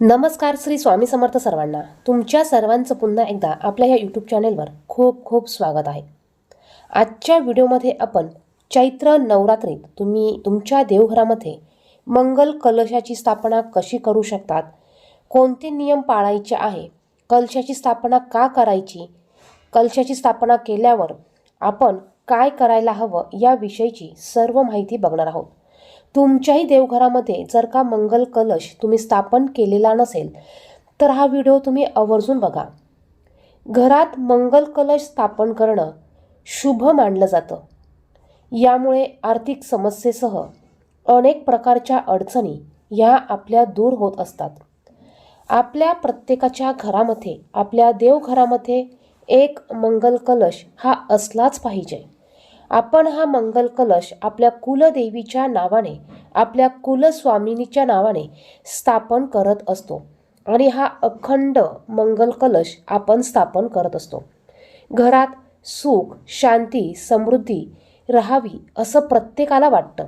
नमस्कार श्री स्वामी समर्थ सर्वांना. तुमच्या सर्वांचं पुन्हा एकदा आपल्या या यूट्यूब चॅनेलवर खूप खूप स्वागत आहे. आजच्या व्हिडिओमध्ये आपण चैत्र नवरात्रीत तुम्ही तुमच्या देवघरामध्ये मंगल कलशाची स्थापना कशी करू शकतात? कोणते नियम पाळायचे आहे? कलशाची स्थापना का करायची? कलशाची स्थापना केल्यावर आपण काय करायला हवं? याविषयीची सर्व माहिती बघणार आहोत. तुमच्याही देवघरामध्ये जर का मंगल कलश तुम्ही स्थापन केलेला नसेल तर हा व्हिडिओ तुम्ही आवर्जून बघा. घरात मंगल कलश स्थापन करणं शुभ मानलं जातं. यामुळे आर्थिक समस्येसह अनेक प्रकारच्या अडचणी ह्या आपल्या दूर होत असतात. आपल्या प्रत्येकाच्या घरामध्ये आपल्या देवघरामध्ये एक मंगल कलश हा असलाच पाहिजे. आपण हा मंगल कलश आपल्या कुलदेवीच्या नावाने आपल्या कुलस्वामिनीच्या नावाने स्थापन करत असतो. आणि हा अखंड मंगल कलश आपण स्थापन करत असतो. घरात सुख शांती समृद्धी राहावी असं प्रत्येकाला वाटतं.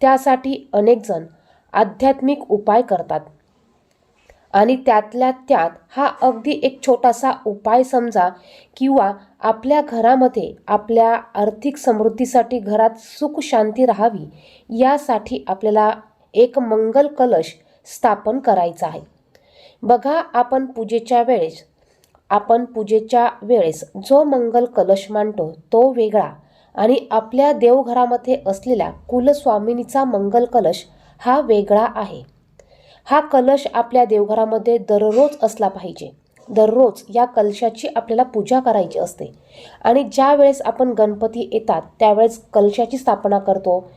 त्यासाठी अनेकजण आध्यात्मिक उपाय करतात. आणि त्यातल्या त्यात हा अगदी एक छोटासा उपाय समजा किंवा आपल्या घरामध्ये आपल्या आर्थिक समृद्धीसाठी घरात सुख शांती राहावी यासाठी आपल्याला एक मंगल कलश स्थापन करायचा आहे. बघा आपण पूजेच्या वेळेस आपण पूजेच्या वेळेस जो मंगल कलश मांडतो तो वेगळा आणि आपल्या देवघरामध्ये असलेल्या कुलस्वामिनीचा मंगल कलश हा वेगळा आहे. हा कलश आपल्या देवघरामध्ये दररोज असला पाहिजे. दररोज या कलशाची आपल्याला पूजा करायची असते. आणि ज्या वेळेस आपण गणपती येतात त्यावेळेस कलशाची स्थापना करतो.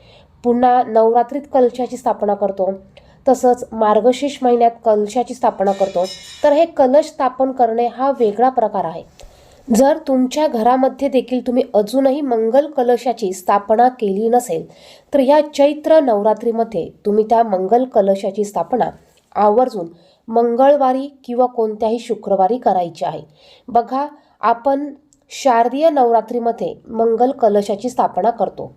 पुन्हा नवरात्रीत कलशाची स्थापना करतो. तसंच मार्गशीर्ष महिन्यात कलशाची स्थापना करतो. तर हे कलश स्थापन करणे हा वेगळा प्रकार आहे. जर तुमच्या घरामध्ये देखील तुम्ही अजूनही मंगल कलशाची स्थापना केली नसेल तर या चैत्र नवरात्रीमध्ये तुम्ही त्या मंगल कलशाची स्थापना आवर्जून मंगळवारी किंवा कोणत्याही शुक्रवारी करायची आहे. बघा आपण शारदीय नवरात्रीमध्ये मंगल कलशाची स्थापना करतो.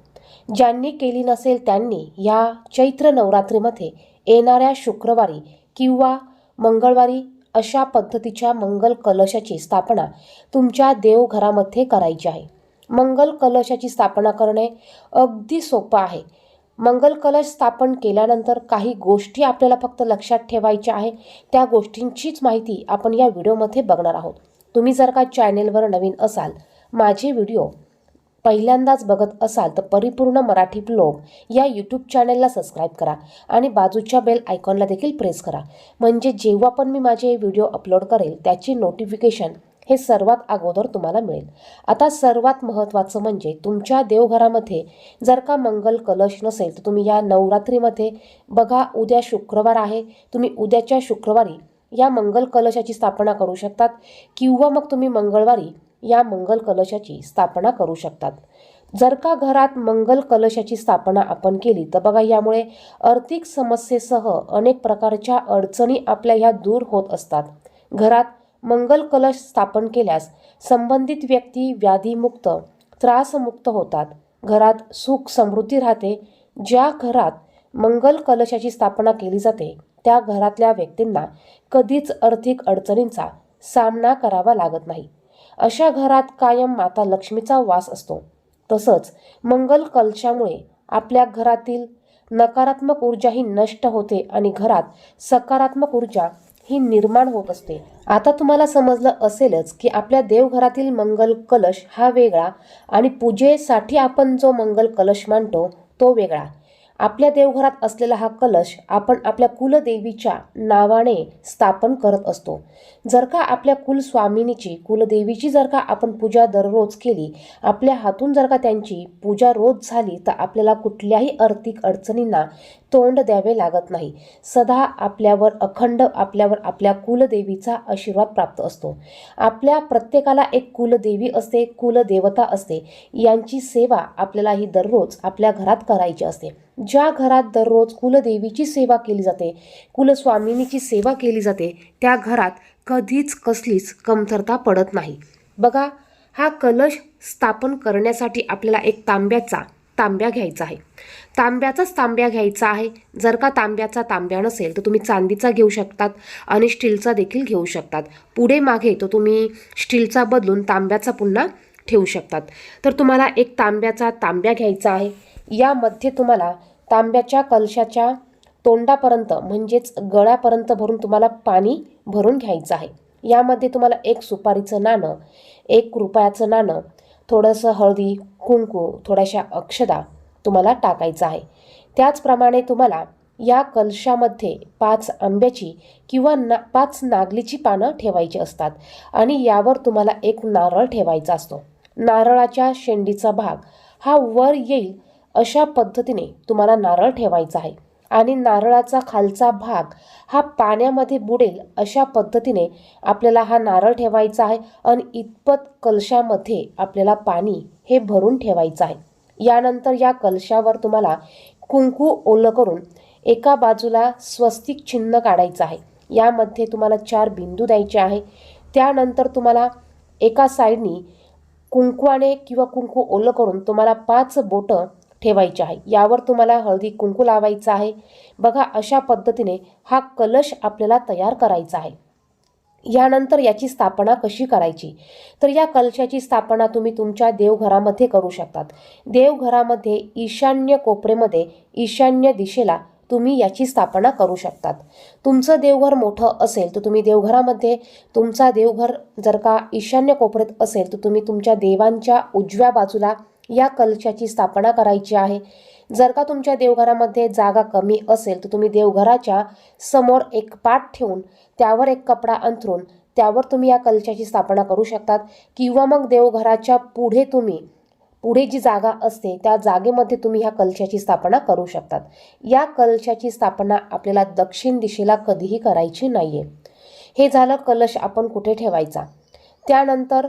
ज्यांनी केली नसेल त्यांनी या चैत्र नवरात्रीमध्ये येणाऱ्या शुक्रवारी किंवा मंगळवारी अशा पद्धतीच्या मंगल कलशाची स्थापना तुमच्या देवघरामध्ये करायची आहे. मंगल कलशाची स्थापना करणे अगदी सोपं आहे. मंगल कलश स्थापन केल्यानंतर काही गोष्टी आपल्याला फक्त लक्षात ठेवायच्या आहे त्या गोष्टींचीच माहिती आपण या व्हिडिओमध्ये बघणार आहोत. तुम्ही जर का चॅनेलवर नवीन असाल माझे व्हिडिओ पहिल्यांदाच बघत असाल तर परिपूर्ण मराठी ब्लॉग या यूट्यूब चॅनलला सबस्क्राईब करा आणि बाजूच्या बेल आयकॉनला देखील प्रेस करा. म्हणजे जेव्हा पण मी माझे व्हिडिओ अपलोड करेल त्याची नोटिफिकेशन हे सर्वात अगोदर तुम्हाला मिळेल. आता सर्वात महत्त्वाचं म्हणजे तुमच्या देवघरामध्ये जर का मंगल कलश नसेल तर तुम्ही या नवरात्रीमध्ये बघा उद्या शुक्रवार आहे तुम्ही उद्याच्या शुक्रवारी या मंगल कलशाची स्थापना करू शकतात किंवा मग तुम्ही मंगळवारी या मंगल कलशाची स्थापना करू शकतात. जर का घरात मंगल कलशाची स्थापना आपण केली तर बघा यामुळे आर्थिक समस्येसह अनेक प्रकारच्या अडचणी आपल्या ह्या दूर होत असतात. घरात मंगल कलश स्थापन केल्यास संबंधित व्यक्ती व्याधीमुक्त त्रासमुक्त होतात. घरात सुख समृद्धी राहते. ज्या घरात मंगल कलशाची स्थापना केली जाते त्या घरातल्या व्यक्तींना कधीच आर्थिक अडचणींचा सामना करावा लागत नाही. अशा घरात कायम माता लक्ष्मीचा वास असतो. तसंच मंगल कलशामुळे आपल्या घरातील नकारात्मक ऊर्जा ही नष्ट होते आणि घरात सकारात्मक ऊर्जा ही निर्माण होत असते. आता तुम्हाला समजलं असेलच की आपल्या देवघरातील मंगल कलश हा वेगळा आणि पूजेसाठी आपण जो मंगल कलश मांडतो तो वेगळा. आपल्या देवघरात असलेला हा कलश आपण आपल्या कुलदेवीच्या नावाने स्थापन करत असतो. जर का आपल्या कुलस्वामिनीची कुलदेवीची जर का आपण पूजा दररोज केली आपल्या हातून जर का त्यांची पूजा रोज झाली तर आपल्याला कुठल्याही आर्थिक अडचणींना तोंड द्यावे लागत नाही. सदा आपल्यावर अखंड आपल्यावर आपल्या कुलदेवीचा आशीर्वाद प्राप्त असतो. आपल्या प्रत्येकाला एक कुलदेवी असते कुलदेवता असते. यांची सेवा आपल्याला ही दररोज आपल्या घरात करायची असते. ज्या घरात दररोज कुलदेवीची सेवा केली जाते कुलस्वामिनीची सेवा केली जाते त्या घरात कधीच कसलीच कमतरता पडत नाही. बघा हा कलश स्थापन करण्यासाठी आपल्याला एक तांब्याचा तांब्या घ्यायचा आहे. तांब्याचाच तांब्या घ्यायचा आहे. जर का तांब्याचा तांब्या नसेल तर तुम्ही चांदीचा घेऊ शकतात आणि स्टीलचा देखील घेऊ शकतात. पुढे मागे तो तुम्ही स्टीलचा बदलून तांब्याचा पुन्हा ठेवू शकतात. तर तुम्हाला एक तांब्याचा तांब्या घ्यायचा आहे. यामध्ये तुम्हाला तांब्याच्या कलशाच्या तोंडापर्यंत म्हणजेच गळ्यापर्यंत भरून तुम्हाला पाणी भरून घ्यायचं आहे. यामध्ये तुम्हाला एक सुपारीचं नाणं एक रुपयाचं नाणं थोडंसं हळदी कुंकू थोड्याशा अक्षदा तुम्हाला टाकायचं आहे. त्याचप्रमाणे तुम्हाला या कलशामध्ये पाच आंब्याची किंवा ना पाच नागलीची पानं ठेवायची असतात आणि यावर तुम्हाला एक नारळ ठेवायचा असतो. नारळाच्या शेंडीचा भाग हा वर येईल अशा पद्धतीने तुम्हाला नारळ ठेवायचा आहे. आणि नारळाचा खालचा भाग हा पाण्यामध्ये बुडेल अशा पद्धतीने आपल्याला हा नारळ ठेवायचा आहे. आणि इतपत कलशामध्ये आपल्याला पाणी हे भरून ठेवायचं आहे. यानंतर या कलशावर तुम्हाला कुंकू ओलं करून एका बाजूला स्वस्तिक चिन्ह काढायचं आहे. यामध्ये तुम्हाला चार बिंदू द्यायचे आहे. त्यानंतर तुम्हाला एका साईडनी कुंकवाने किंवा कुंकू ओलं करून तुम्हाला पाच बोटं ठेवायची आहे. यावर तुम्हाला हळदी कुंकू लावायचं आहे. बघा अशा पद्धतीने हा कलश आपल्याला तयार करायचा आहे. यानंतर याची स्थापना कशी करायची? तर या कलशाची स्थापना तुम्ही तुमच्या देवघरामध्ये करू शकतात. देवघरामध्ये ईशान्य कोपरेमध्ये ईशान्य दिशेला तुम्ही याची स्थापना करू शकतात. तुमचं देवघर मोठं असेल तर तुम्ही देवघरामध्ये तुमचा देवघर जर का ईशान्य कोपऱ्यात असेल तर तुम्ही तुमच्या देवांच्या उजव्या बाजूला या कलशाची स्थापना करायची आहे. जर का तुमच्या देवघरामध्ये जागा कमी असेल तर तुम्ही देवघराच्या समोर एक पाट ठेवून त्यावर एक कपडा अंथरून त्यावर तुम्ही या कलशाची स्थापना करू शकतात. किंवा मग देवघराच्या पुढे तुम्ही पुढे जी जागा असते त्या जागेमध्ये तुम्ही ह्या कलशाची स्थापना करू शकतात. या कलशाची स्थापना आपल्याला दक्षिण दिशेला कधीही करायची नाही आहे हे झालं कलश आपण कुठे ठेवायचा? त्यानंतर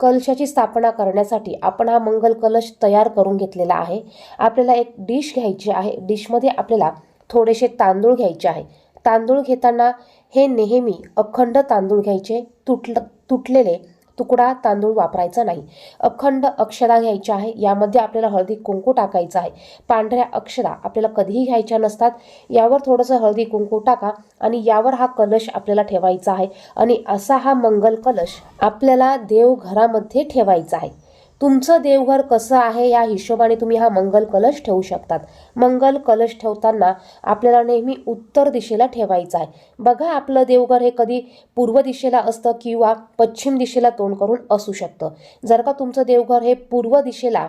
कलशाची स्थापना करण्यासाठी आपण हा मंगल कलश तयार करून घेतलेला आहे. आपल्याला एक डिश घ्यायची आहे. डिशमध्ये आपल्याला थोडेसे तांदूळ घ्यायचे आहे. तांदूळ घेताना हे नेहमी अखंड तांदूळ घ्यायचे. तुटलं तुटलेले तुकडा तांदूळ वापरायचा नाही. अखंड अक्षरा घ्यायच्या आहे. यामध्ये आपल्याला हळदी कुंकू टाकायचं आहे. पांढऱ्या अक्षरा आपल्याला कधीही घ्यायच्या नसतात. यावर थोडंसं हळदी कुंकू टाका आणि यावर हा कलश आपल्याला ठेवायचा आहे. आणि असा हा मंगल कलश आपल्याला देवघरामध्ये ठेवायचा आहे. तुमचं देवघर कसं आहे या हिशोबाने तुम्ही हा मंगल कलश ठेवू शकतात. मंगल कलश ठेवताना आपल्याला नेहमी उत्तर दिशेला ठेवायचं आहे. बघा आपलं देवघर हे कधी पूर्व दिशेला असतं किंवा पश्चिम दिशेला तोंड करून असू शकतं. जर का तुमचं देवघर हे पूर्व दिशेला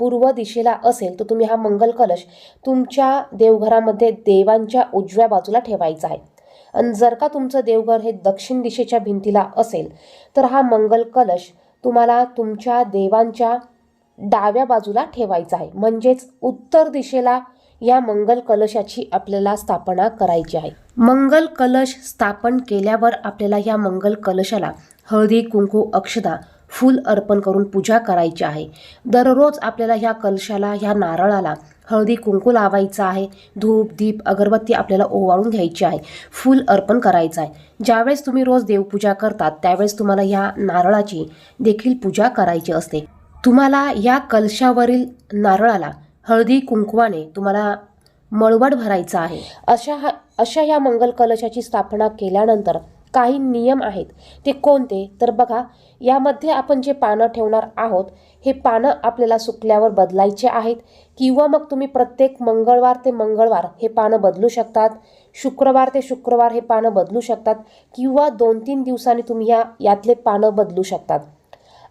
पूर्व दिशेला असेल तर तुम्ही हा मंगल कलश तुमच्या देवघरामध्ये देवांच्या उजव्या बाजूला ठेवायचा आहे. आणि जर का तुमचं देवघर हे दक्षिण दिशेच्या भिंतीला असेल तर हा मंगल कलश तुम्हाला तुमच्या देवांच्या डाव्या बाजूला ठेवायचा आहे. म्हणजेच उत्तर दिशेला या मंगल कलशाची आपल्याला स्थापना करायची आहे. मंगल कलश स्थापन केल्यावर आपल्याला या मंगल कलशाला हळदी कुंकू अक्षदा फूल अर्पण करून पूजा करायची आहे. दररोज आपल्याला ह्या कलशाला ह्या नारळाला हळदी कुंकू लावायचं आहे. धूप दीप अगरबत्ती आपल्याला ओवाळून घ्यायची आहे. फूल अर्पण करायचं आहे. ज्यावेळेस तुम्ही रोज देवपूजा करतात त्यावेळेस तुम्हाला ह्या नारळाची देखील पूजा करायची असते. तुम्हाला या कलशावरील नारळाला हळदी कुंकवाने तुम्हाला मळवड भरायचा आहे. अशा हा अशा या मंगल कलशाची स्थापना केल्यानंतर काही नियम आहेत. ते कोणते? तर बघा यामध्ये आपण जे पानं ठेवणार आहोत हे पानं आपल्याला सुकल्यावर बदलायचे आहेत किंवा मग तुम्ही प्रत्येक मंगळवार ते मंगळवार हे पानं बदलू शकतात शुक्रवार ते शुक्रवार हे पानं बदलू शकतात किंवा दोन तीन दिवसांनी तुम्ही या यातले पानं बदलू शकतात.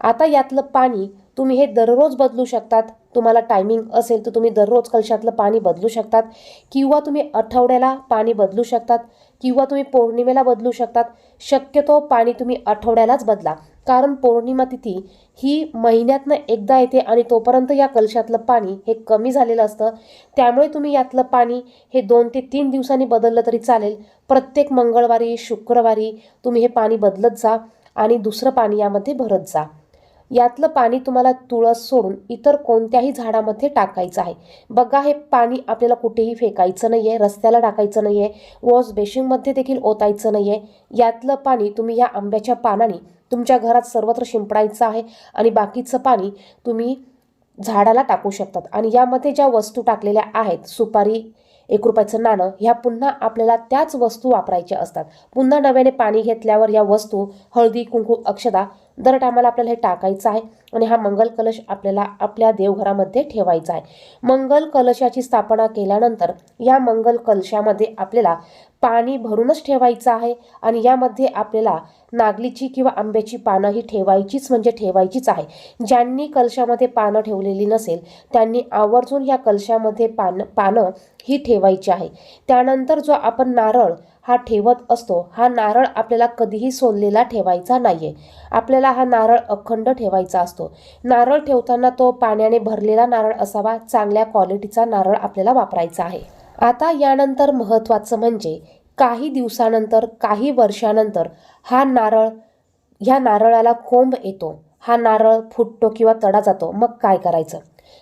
आता यातलं पाणी तुम्ही हे दररोज बदलू शकतात. तुम्हाला टायमिंग असेल तर तुम्ही दररोज कलशातलं पाणी बदलू शकतात किंवा तुम्ही आठवड्याला पाणी बदलू शकतात. किंवा तुम्ही पौर्णिमेला बदलू शकतात. शक्यतो पाणी तुम्ही आठवड्यालाच बदला. कारण पौर्णिमा तिथी ही महिन्यातनं एकदा येते आणि तोपर्यंत या कलशातलं पाणी हे कमी झालेलं असतं. त्यामुळे तुम्ही यातलं पाणी हे दोन ते तीन दिवसांनी बदललं तरी चालेल. प्रत्येक मंगळवारी शुक्रवारी तुम्ही हे पाणी बदलत जा आणि दुसरं पाणी यामध्ये भरत जा. यातलं पाणी तुम्हाला तुळस सोडून इतर कोणत्याही झाडामध्ये टाकायचं आहे. बघा हे पाणी आपल्याला कुठेही फेकायचं नाही आहे रस्त्याला टाकायचं नाही आहे वॉश बेसिनमध्ये देखील ओतायचं नाही आहे यातलं पाणी तुम्ही या आंब्याच्या पानाने तुमच्या घरात सर्वत्र शिंपडायचं आहे आणि बाकीचं पाणी तुम्ही झाडाला टाकू शकतात. आणि यामध्ये ज्या वस्तू टाकलेल्या आहेत सुपारी एक रुपयाचं नाणं ह्या पुन्हा आपल्याला त्याच वस्तू वापरायच्या असतात. पुन्हा नव्याने पाणी घेतल्यावर या वस्तू हळदी कुंकू अक्षदा दर टायमाला आपल्याला हे टाकायचं आहे आणि हा मंगल कलश आपल्याला आपल्या देवघरामध्ये ठेवायचा आहे. मंगल कलशाची स्थापना केल्यानंतर या मंगल कलशामध्ये आपल्याला पाणी भरूनच ठेवायचं आहे आणि यामध्ये आपल्याला नागलीची किंवा आंब्याची पानं ही ठेवायचीच म्हणजे ठेवायचीच आहे. ज्यांनी कलशामध्ये पानं ठेवलेली नसेल त्यांनी आवर्जून या कलशामध्ये पान पानं ही ठेवायची आहे. त्यानंतर जो आपण नारळ हा ठेवत असतो हा नारळ आपल्याला कधीही सोललेला ठेवायचा नाही आहे आपल्याला हा नारळ अखंड ठेवायचा असतो. नारळ ठेवताना तो पाण्याने भरलेला नारळ असावा चांगल्या क्वालिटीचा नारळ आपल्याला वापरायचा आहे. आता यानंतर महत्त्वाचं म्हणजे काही दिवसानंतर काही वर्षानंतर हा नारळ ह्या नारळाला कोंब येतो. हा नारळ फुटतो किंवा तडा जातो. मग काय करायचं?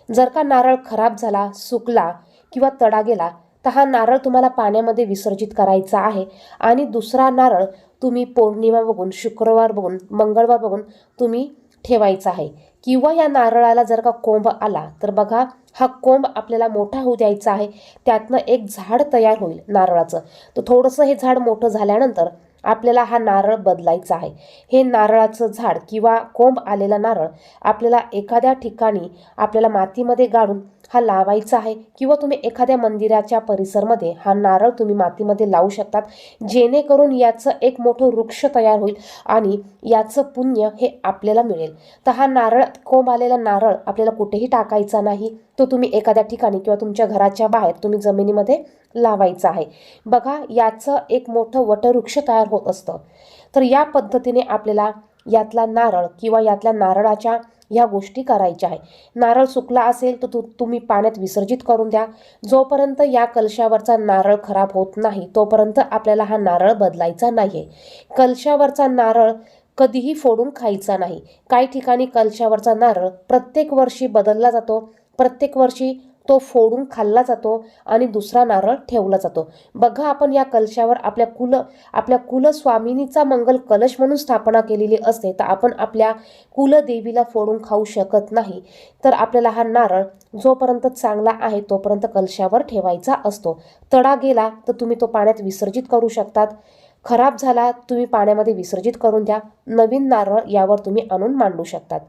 जर का नारळ खराब झाला सुकला किंवा तडा गेला तर हा नारळ तुम्हाला पाण्यामध्ये विसर्जित करायचा आहे. आणि दुसरा नारळ तुम्ही पौर्णिमा बघून शुक्रवार बघून मंगळवार बघून तुम्ही ठेवायचा आहे. किंवा या नारळाला जर का कोंब आला तर बघा हा कोंब आपल्याला मोठा होऊ द्यायचा आहे. त्यातनं एक झाड तयार होईल नारळाचं. तर थोडंसं हे झाड मोठं झाल्यानंतर आपल्याला हा नारळ बदलायचा आहे. हे नारळाचं झाड किंवा कोंब आलेला नारळ आपल्याला एखाद्या ठिकाणी आपल्याला मातीमध्ये गाडून हा लावायचा आहे किंवा तुम्ही एखाद्या मंदिराच्या परिसरमध्ये हा नारळ तुम्ही मातीमध्ये लावू शकतात. जेणेकरून याचं एक मोठं वृक्ष तयार होईल आणि याचं पुण्य हे आपल्याला मिळेल. तर हा नारळ कोंब आलेला नारळ आपल्याला कुठेही टाकायचा नाही. तो तुम्ही एखाद्या ठिकाणी किंवा तुमच्या घराच्या बाहेर तुम्ही जमिनीमध्ये लावायचा आहे. बघा याचं एक मोठं वटवृक्ष तयार होत असतं. तर या पद्धतीने आपल्याला यातला नारळ किंवा यातल्या नारळाच्या ह्या गोष्टी करायच्या आहे. नारळ सुकला असेल तर तु तुम्ही पाण्यात विसर्जित करून द्या. जोपर्यंत या कलशावरचा नारळ खराब होत नाही तोपर्यंत आपल्याला हा नारळ बदलायचा नाही आहे कलशावरचा नारळ कधीही फोडून खायचा नाही. काही ठिकाणी कलशावरचा नारळ प्रत्येक वर्षी बदलला जातो. प्रत्येक वर्षी तो फोडून खाल्ला जातो आणि दुसरा नारळ ठेवला जातो. बघा आपण या कलशावर आपल्या कुल आपल्या कुलस्वामिनीचा मंगल कलश म्हणून स्थापना केलेली असते तर आपण आपल्या कुलदेवीला फोडून खाऊ शकत नाही. तर आपल्याला हा नारळ जोपर्यंत चांगला आहे तोपर्यंत कलशावर ठेवायचा असतो. तडा गेला तर तुम्ही तो पाण्यात विसर्जित करू शकतात. खराब झाला तुम्ही पाण्यामध्ये विसर्जित करून द्या. नवीन नारळ यावर तुम्ही आणून मांडू शकतात.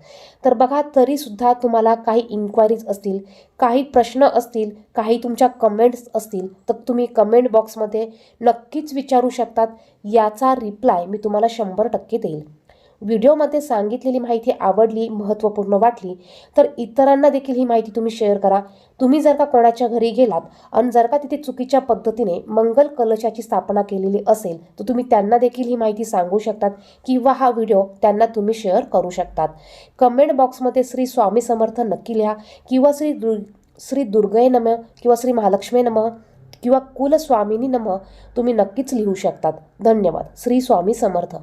तर बघा तरीसुद्धा तुम्हाला काही इन्क्वायरीज असतील काही प्रश्न असतील काही तुमच्या कमेंट्स असतील तर तुम्ही कमेंट बॉक्समध्ये नक्कीच विचारू शकतात. याचा रिप्लाय मी तुम्हाला शंभर टक्के देईल. व्हिडिओमध्ये सांगितलेली माहिती आवडली महत्त्वपूर्ण वाटली तर इतरांना देखील ही माहिती तुम्ही शेअर करा. तुम्ही जर का कोणाच्या घरी गेलात आणि जर का तिथे चुकीच्या पद्धतीने मंगल कलशाची स्थापना केलेली असेल तर तुम्ही त्यांना देखील ही माहिती सांगू शकतात किंवा हा व्हिडिओ त्यांना तुम्ही शेअर करू शकतात. कमेंट बॉक्समध्ये श्री स्वामी समर्थ नक्की लिहा किंवा श्री दुर् श्री दुर्गय नम किंवा श्री महालक्ष्मी नम किंवा कुलस्वामिनी नम तुम्ही नक्कीच लिहू शकतात. धन्यवाद. श्री स्वामी समर्थ.